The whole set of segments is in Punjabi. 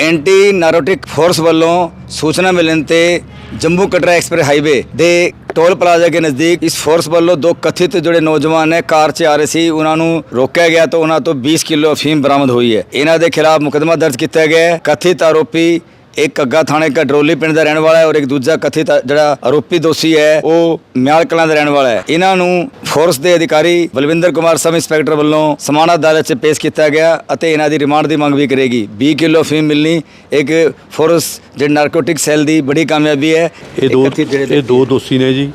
ਐਂਟੀ ਨਾਰੋਟਿਕ ਫੋਰਸ ਵੱਲੋਂ ਸੂਚਨਾ ਮਿਲਣ ਤੇ ਜੰਮੂ ਕਟਰਾ ਐਕਸਪ੍ਰੈਸ ਹਾਈਵੇ ਦੇ ਟੋਲ ਪਲਾਜ਼ਾ ਦੇ ਨਜ਼ਦੀਕ ਇਸ ਫੋਰਸ ਵੱਲੋਂ ਦੋ ਕਥਿਤ ਜਿਹੜੇ ਨੌਜਵਾਨ ਨੇ ਕਾਰ 'ਚ ਆ ਰਹੇ ਸੀ। ਉਹਨਾਂ ਨੂੰ ਰੋਕਿਆ ਗਿਆ ਤਾਂ ਉਹਨਾਂ ਤੋਂ 20 ਕਿਲੋ ਅਫੀਮ ਬਰਾਮਦ ਹੋਈ ਹੈ। ਇਹਨਾਂ ਦੇ ਖਿਲਾਫ ਮੁਕਦਮਾ ਦਰਜ ਕੀਤਾ ਗਿਆ ਹੈ। ਕਥਿਤ ਆਰੋਪੀ ਇੱਕ ਅੱਗਾ ਥਾਣੇ ਦਾ ਡਰੋਲੀ ਪਿੰਡ ਦਾ ਰਹਿਣ ਵਾਲਾ ਹੈ ਔਰ ਇੱਕ ਦੂਜਾ ਕਥਿਤ ਜਿਹੜਾ ਆਰੋਪੀ ਦੋਸ਼ੀ ਹੈ ਉਹ ਮਿਆਲ ਕਲਾਂ ਦਾ ਰਹਿਣ ਵਾਲਾ ਹੈ। ਇਹਨਾਂ ਨੂੰ ਫੋਰਸ ਦੇ ਅਧਿਕਾਰੀ ਬਲਵਿੰਦਰ ਕੁਮਾਰ ਸਬ ਇੰਸਪੈਕਟਰ ਵੱਲੋਂ ਸਮਾਣਾ ਅਦਾਲਤ 'ਚ ਪੇਸ਼ ਕੀਤਾ ਗਿਆ ਅਤੇ ਇਹਨਾਂ ਦੀ ਰਿਮਾਂਡ ਦੀ ਮੰਗ ਵੀ ਕਰੇਗੀ। 20 ਕਿਲੋ ਅਫੀਮ ਮਿਲਣੀ ਇੱਕ ਫੋਰਸ ਜਿਹੜੀ ਨਾਰਕੋਟਿਕ ਸੈੱਲ ਦੀ ਬੜੀ ਕਾਮਯਾਬੀ ਹੈ। ਇਹ ਦੋ ਇਹ ਦੋ ਦੋਸ਼ੀ ਨੇ ਜੀ।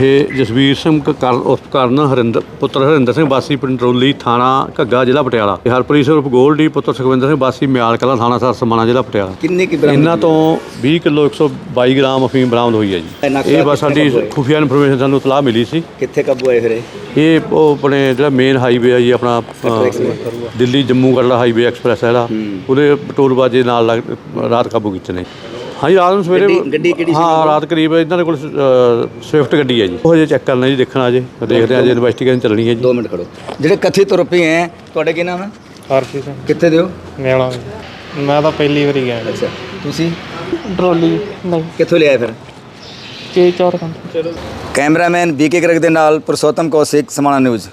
ਇਹ ਜਸਵੀਰ ਸਿੰਘ ਕਰ ਉਸ ਕਰਨ ਹਰਿੰਦਰ ਪੁੱਤਰ ਹਰਿੰਦਰ ਸਿੰਘ ਬਾਸੀ ਪਿੰਡ ਰੋਲੀ ਥਾਣਾ ਘੱਗਾ ਜ਼ਿਲ੍ਹਾ ਪਟਿਆਲਾ। ਤੇ ਹਰਪ੍ਰੀਤ ਸਿੰਘ ਗੋਲਡੀ ਪੁੱਤਰ ਸੁਖਵਿੰਦਰ ਸਿੰਘ ਬਾਸੀ ਮਿਆਲ ਕਲਾਂ ਥਾਣਾ ਸਰ ਸਮਾਣਾ ਜ਼ਿਲ੍ਹਾ ਪਟਿਆਲਾ। ਕਿੰਨੇ ਕੀ ਬਰਾਮਦ ਇਹਨਾਂ ਤੋਂ 20 ਕਿਲੋ 122 ਗ੍ਰਾਮ ਅਫੀਮ ਬਰਾਮਦ ਹੋਈ ਹੈ ਜੀ। ਇਹ ਇਹ ਬਸ ਸਾਡੀ ਖੁਫੀਆ ਇਨਫੋਰਮੇਸ਼ਨ ਸਾਨੂੰ ਇਤਲਾਹ ਮਿਲੀ ਸੀ। ਕਿੱਥੇ ਕਾਬੂ ਆਏ ਫਿਰ ਇਹ? ਇਹ ਉਹ ਆਪਣੇ ਜਿਹੜਾ ਮੇਨ ਹਾਈਵੇ ਆ ਜੀ ਆਪਣਾ ਦਿੱਲੀ ਜੰਮੂ ਕਟੜਾ ਹਾਈਵੇ ਐਕਸਪ੍ਰੈਸ ਹੈ ਜਿਹੜਾ। ਉਹਦੇ ਟੋਲ ਬਾਜੇ ਨਾਲ ਰਾਤ ਕਾਬੂ ਕੀਤੇ ਨੇ। ਹਾਂਜੀ ਰਾਤ ਨੂੰ ਸਵੇਰੇ ਗੱਡੀ- ਗੱਡੀ ਕਿਹੜੀ ਸੀ? ਹਾਂ ਰਾਤ ਕਰੀਬ ਇਹਨਾਂ ਦੇ ਕੋਲ ਸਵਿਫਟ ਗੱਡੀ ਹੈ ਜੀ। ਉਹ ਹਜੇ ਚੈੱਕ ਕਰਨਾ ਜੀ ਦੇਖਣਾ ਜੀ। ਦੇਖਦੇ ਆ ਜੀ ਇਨਵੈਸਟੀਗੇਸ਼ਨ ਚੱਲਣੀ ਹੈ ਜੀ। ਦੋ ਮਿੰਟ ਖੜੋ। ਜਿਹੜੇ ਕਥਿਤ ਆਰੋਪੀ ਹੈ ਤੁਹਾਡੇ ਕੀ ਨਾਮ ਹੈ? ਹਰਪੀ ਸਿੰਘ। ਕਿੱਥੇ ਦਿਓ ਮੇਲਾ। ਮੈਂ ਤਾਂ ਪਹਿਲੀ ਵਾਰੀ ਗਿਆ ਅੱਛਾ ਤੁਸੀਂ? ਟਰੋਲੀ ਨਹੀਂ। ਕਿੱਥੋਂ ਲਿਆਏ ਫਿਰ? ਚੇ ਚਾਰ ਘੰਟੇ। ਕੈਮਰਾਮੈਨ ਬੀਕੇ ਕਰਕ ਦੇ ਨਾਲ ਪੁਰਸ਼ੋਤਮ ਕੌਸ਼ਿਕ ਸਮਾਣਾ ਨਿਊਜ਼।